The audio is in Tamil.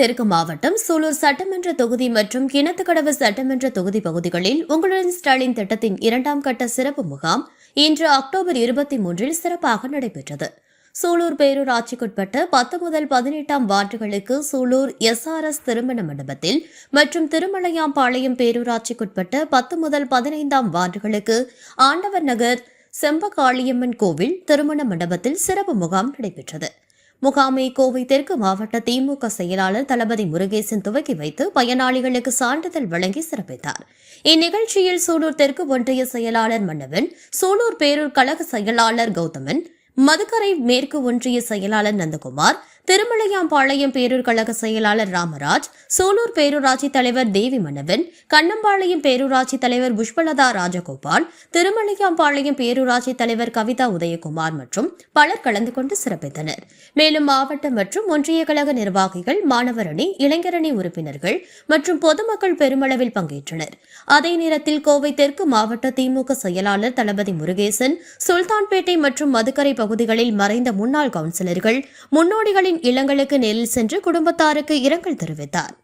தெற்கு மாவட்டம் சூலூர் சட்டமன்ற தொகுதி மற்றும் கிணத்துக்கடவு சட்டமன்ற தொகுதி பகுதிகளில் உங்களுடன் ஸ்டாலின் திட்டத்தின் இரண்டாம் கட்ட சிறப்பு முகாம் இன்று அக்டோபர் இருபத்தி மூன்றில் சிறப்பாக நடைபெற்றது. சூலூர் பேரூராட்சிக்குட்பட்ட பத்து முதல் பதினெட்டாம் வார்டுகளுக்கு சூலூர் எஸ்ஆர்எஸ் திருமண மண்டபத்தில் மற்றும் திருமலையாம்பாளையம் பேரூராட்சிக்குட்பட்ட பத்து முதல் பதினைந்தாம் வார்டுகளுக்கு ஆண்டவர் நகர் செம்பகாளியம்மன் கோவில் திருமண மண்டபத்தில் சிறப்பு முகாம் நடைபெற்றது. முகாமை கோவை தெற்கு மாவட்ட திமுக செயலாளர் தளபதி முருகேசன் துவக்கி வைத்து பயனாளிகளுக்கு சான்றிதழ் வழங்கி சிறப்பித்தார். இந்நிகழ்ச்சியில் சூலூர் தெற்கு ஒன்றிய செயலாளர் மன்னவன் சூலூர் பேரூர் கழக செயலாளர் கௌதமன் மதுக்கரை மேற்கு ஒன்றிய செயலாளர் நந்தகுமார் திருமலையாம்பாளையம் பேரூர் கழக செயலாளர் ராமராஜ் சூலூர் பேரூராட்சி தலைவர் தேவி மன்னவன் கண்ணம்பாளையம் பேரூராட்சி தலைவர் புஷ்பலதா ராஜகோபால் திருமலையாம்பாளையம் பேரூராட்சி தலைவர் கவிதா உதயகுமார் மற்றும் பலர் கலந்து கொண்டு சிறப்பித்தனர். மேலும் மாவட்ட மற்றும் ஒன்றிய கழக நிர்வாகிகள் மாணவரணி இளைஞரணி உறுப்பினர்கள் மற்றும் பொதுமக்கள் பெருமளவில் பங்கேற்றனர். அதே நேரத்தில் கோவை தெற்கு மாவட்ட திமுக செயலாளர் தளபதி முருகேசன் சுல்தான்பேட்டை மற்றும் மதுக்கரை பகுதிகளில் மறைந்த முன்னாள் கவுன்சிலர்கள் முன்னோடிகளின் இல்லங்களுக்கு நேரில் சென்று குடும்பத்தாருக்கு இரங்கல் தெரிவித்தார்.